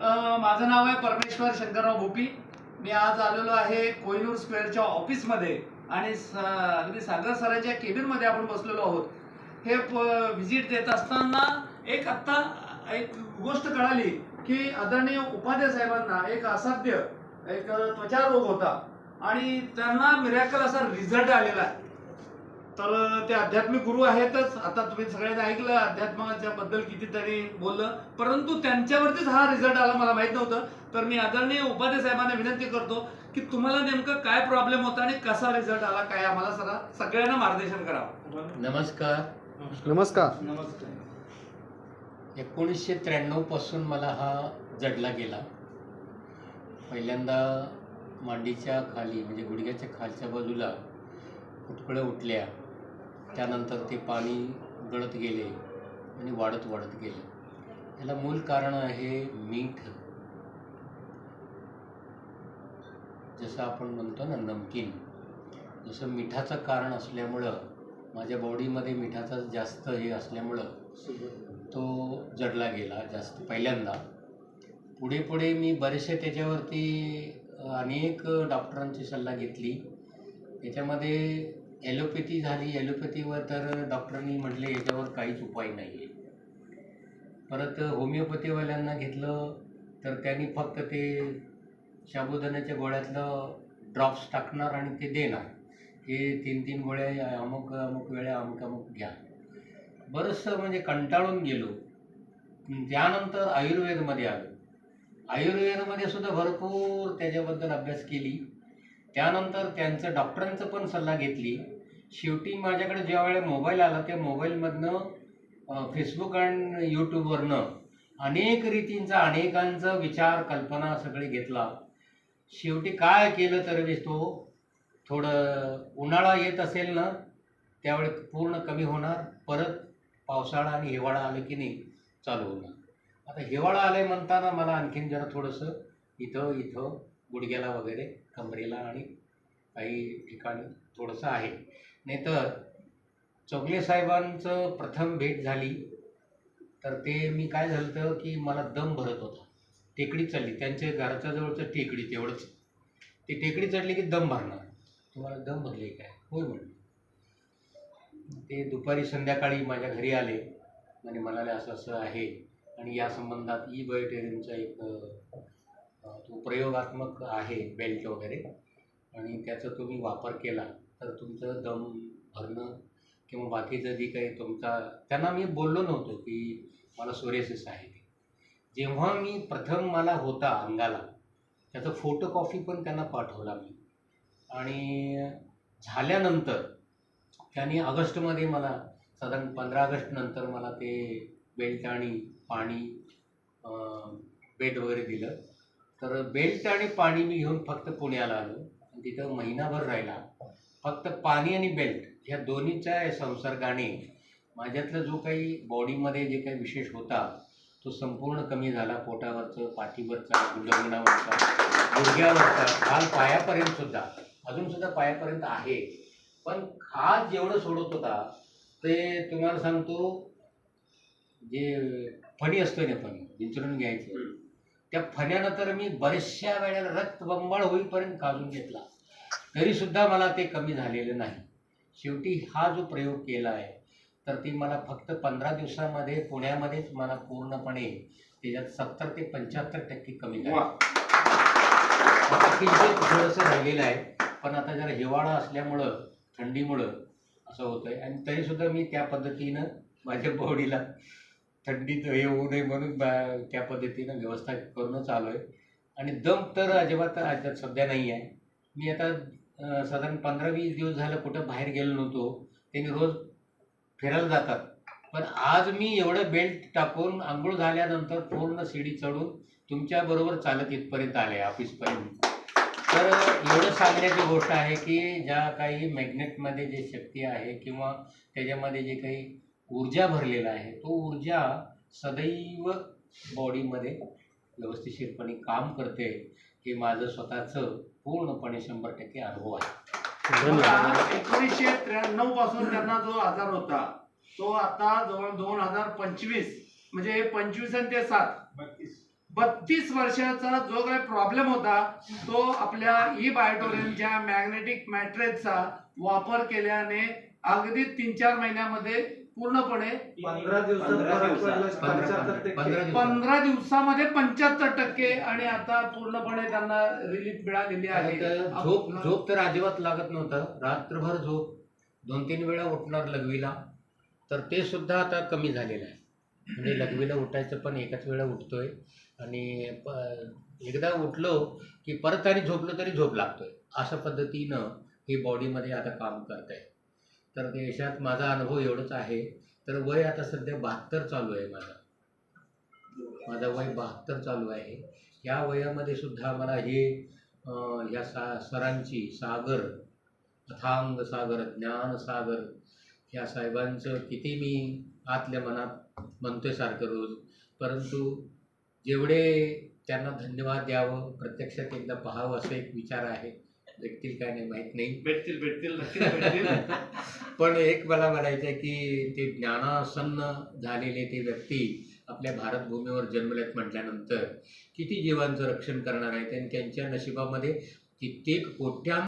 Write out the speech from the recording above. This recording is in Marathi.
माझं नाव आहे परमेश्वर शंकरराव भोपी. मी आज आलेलो आहे कोहिनूर स्क्वेअरच्या ऑफिसमध्ये आणि अगदी सागर सरांच्या केबिनमध्ये आपण बसलेलो आहोत. हे व्हिजिट देत असताना एक आत्ता एक गोष्ट कळाली की आदरणीय उपाध्याय साहेबांना एक असाध्य एक त्वचा रोग होता आणि त्यांना मिरॅकल असा रिझल्ट आलेला आहे. तर ते आध्यात्मिक गुरु आहेतच. आता तुम्ही सगळ्यांनी ऐकलं अध्यात्माच्या बद्दल कितीतरी बोललं. परंतु त्यांच्यावरतीच हा रिझल्ट आला मला माहीत नव्हतं. तर मी आदरणीय उपाध्याय साहेबांना विनंती करतो की तुम्हाला नेमकं काय प्रॉब्लेम होता आणि कसा रिझल्ट आला काय आम्हाला सगळा सगळ्यांना मार्गदर्शन करावं. नमस्कार. नमस्कार. एकोणीसशे त्र्याण्णवपासून मला हा जडला गेला. पहिल्यांदा मांडीच्या खाली म्हणजे गुडघ्याच्या खालच्या बाजूला फुटकळं उठल्या. त्यानंतर ते पाणी गळत गेले आणि वाढत वाढत गेले. याला मूल कारण आहे मीठ. जसं आपण म्हणतो ना नमकीन. जसं मिठाचं कारण असल्यामुळं माझ्या बॉडीमध्ये मिठाचा जास्त हे असल्यामुळं तो जडला गेला जास्त पहिल्यांदा. पुढे पुढे मी बरेचसे त्याच्यावरती अनेक डॉक्टरांची सल्ला घेतली. त्याच्यामध्ये ॲलोपॅथी झाली ॲलोपॅथीवर तर डॉक्टरांनी म्हटले याच्यावर काहीच उपाय नाही आहे परत होमिओपॅथीवाल्यांना घेतलं तर त्यांनी फक्त ते साबुदाण्याच्या गोळ्यातलं ड्रॉप्स टाकणार आणि ते देणार. हे तीन तीन गोळ्या अमुक अमुक वेळा अमुक अमुक घ्या. बरंचसं म्हणजे कंटाळून गेलो. त्यानंतर आयुर्वेदमध्ये आलो. आयुर्वेदमध्ये सुद्धा भरपूर त्याच्याबद्दल अभ्यास केली. त्यानंतर त्यांचं डॉक्टरांचं पण सल्ला घेतली. शेवटी माझ्याकडे ज्या वेळेला मोबाईल आला त्या मोबाईलमधनं फेसबुक आणि यूट्यूबवरनं अनेक रीतींचा अनेकांचा विचार कल्पना सगळे घेतला. शेवटी काय केलं तर तो थोडं उन्हाळा येत असेल ना त्यावेळी पूर्ण कमी होणार. परत पावसाळा आणि हिवाळा आलं की नाही चालू होणार. आता हिवाळा आलं म्हणताना मला आणखीन जरा थोडंसं इथं इथं गुडघ्याला वगैरे कमरेला आणि काही ठिकाणी थोडंसं आहे. नाहीतर चौगले साहेबांचं प्रथम भेट झाली तर ते मी काय झालं होतं की मला दम भरत होता. टेकडी चढली त्यांच्या घराच्या जवळचं टेकडी तेवढंच. ती टेकडी चढली की दम भरणार. तुम्हाला दम भरले काय? होय म्हणलं ते दुपारी संध्याकाळी माझ्या घरी आले. आणि म्हणाले असं असं आहे. आणि या संबंधात ई बायोटेरियमचा एक प्रयोगात्मक आहे बेल्ट वगैरे. आणि त्याचा तुम्ही वापर केला तर तुमचं दम भरणं किंवा बाकीचं जे काही तुमचा त्यांना मी बोललो नव्हतो की मला सोरेसिस आहे ते. जेव्हा मी प्रथम मला होता अंगाला त्याचा फोटोकॉपी पण त्यांना पाठवला मी. आणि झाल्यानंतर त्यांनी ऑगस्टमध्ये मला साधारण पंधरा ऑगस्ट नंतर मला ते बेल्ट आणि पाणी बेड वगैरे दिलं. तर बेल्ट आणि पाणी मी घेऊन फक्त पुण्याला आलो. आणि तिथं महिनाभर राहिला. फक्त पाणी आणि बेल्ट ह्या दोन्हीच्या संसर्गाने माझ्यातला जो काही बॉडीमध्ये जे काही विशेष होता तो संपूर्ण कमी झाला. पोटावरचं पाठीवरचा गुडघणावरचा गुडघ्यावरचा खाल पायापर्यंत सुद्धा. अजून सुद्धा पायापर्यंत आहे. पण खास जेवढं सोडत होता ते तुम्हाला सांगतो जे फणी असतो ना फणी विंचरून घ्यायचं. त्या फण्यानं तर मी बऱ्याचशा वेळेला रक्तबंबाळ होईपर्यंत काढून घेतला. तरी सुद्धा मला ते कमी झालेलं नाही. शेवटी हा जो प्रयोग केला आहे तर ती मला फक्त पंधरा दिवसामध्ये पुण्यामध्येच मला पूर्णपणे त्याच्यात सत्तर ते पंच्याहत्तर टक्के कमी झालं. थोडंसं राहिलेलं आहे पण आता जरा हिवाळा असल्यामुळं थंडीमुळं असं होतं आहे आणि तरीसुद्धा मी त्या पद्धतीनं माझ्या बॉडीला थंडीत हे होऊ नये म्हणून बा- त्या पद्धतीनं व्यवस्था करणं आलो आहे. आणि दम तर अजिबात आता सध्या नाही आहे मी आता साधारण पंधरा वीस दिवस झालं कुठं बाहेर गेलो नव्हतो. त्यांनी रोज फिरायला जातात. पण आज मी एवढं बेल्ट टाकून आंघोळ झाल्यानंतर पूर्ण शिडी चढून तुमच्याबरोबर चालत इथपर्यंत आले ऑफिसपर्यंत. तर एवढं सांगण्याची गोष्ट आहे की ज्या काही मॅग्नेटमध्ये जे शक्ती आहे किंवा त्याच्यामध्ये जे काही ऊर्जा भरलेला आहे. तो ऊर्जा सदैव बॉडीमध्ये व्यवस्थितशीरपणे काम करते. हे माझं स्वतःचं पूर्णपणे शंभर टक्के अनुभव आहे. एकोणीसशे त्र्याण्णवपासून त्यांना जो आजार होता तो आता जवळ दोन हजार पंचवीस म्हणजे पंचवीस आणि ते सात. बत्तीस. वर्षाचा जो काही प्रॉब्लेम होता तो आपल्या ई बायोटोरियमच्या मॅग्नेटिक मॅट्रेसचा वापर केल्याने अगदी तीन चार महिन्यामध्ये पूर्णपणे पंधरा दिवसात पंधरा फरक दिवसात. पडला पंधरा- 75 पंधरा टक्के. दिवसात. पंधरा दिवसामध्ये पंच्याहत्तर टक्के आणि आता पूर्णपणे त्यांना रिलीफ मिळालेली आहे. झोप झोप तर अजिबात लागत नव्हतं. रात्रभर झोप. दोन तीन वेळा उठणार लघवीला. तर ते सुद्धा आता कमी झालेलं आहे. म्हणजे लघवीला उठायचं पण एकाच वेळा उठतोय. आणि एकदा उठलो की परत आणि झोपलो तरी झोप लागतोय. अशा पद्धतीनं हे बॉडीमध्ये आता काम करत आहे तर ते याच्यात माझा अनुभव एवढंच आहे. तर वय आता सध्या बहात्तर चालू आहे माझं. माझं वय बहात्तर चालू आहे. या वयामध्ये सुद्धा मला हे ह्या सा सरांची सागर अथांग सागर ज्ञान सागर या साहेबांचं किती मी आतल्या मनात म्हणतोय सारखं रोज. परंतु जेवढे त्यांना धन्यवाद द्यावं प्रत्यक्षात एकदा पाहावं असं एक विचार आहे. भेटतील काय नाही माहीत नाही. भेटतील भेटतील. पण एक मला म्हणायचं आहे की ते ज्ञानासन्न झालेले ते व्यक्ती आपल्या भारतभूमीवर जन्मल्यात म्हटल्यानंतर किती जीवांचं रक्षण करणार आहेत आणि त्यांच्या नशिबामध्ये कित्येक कोट्या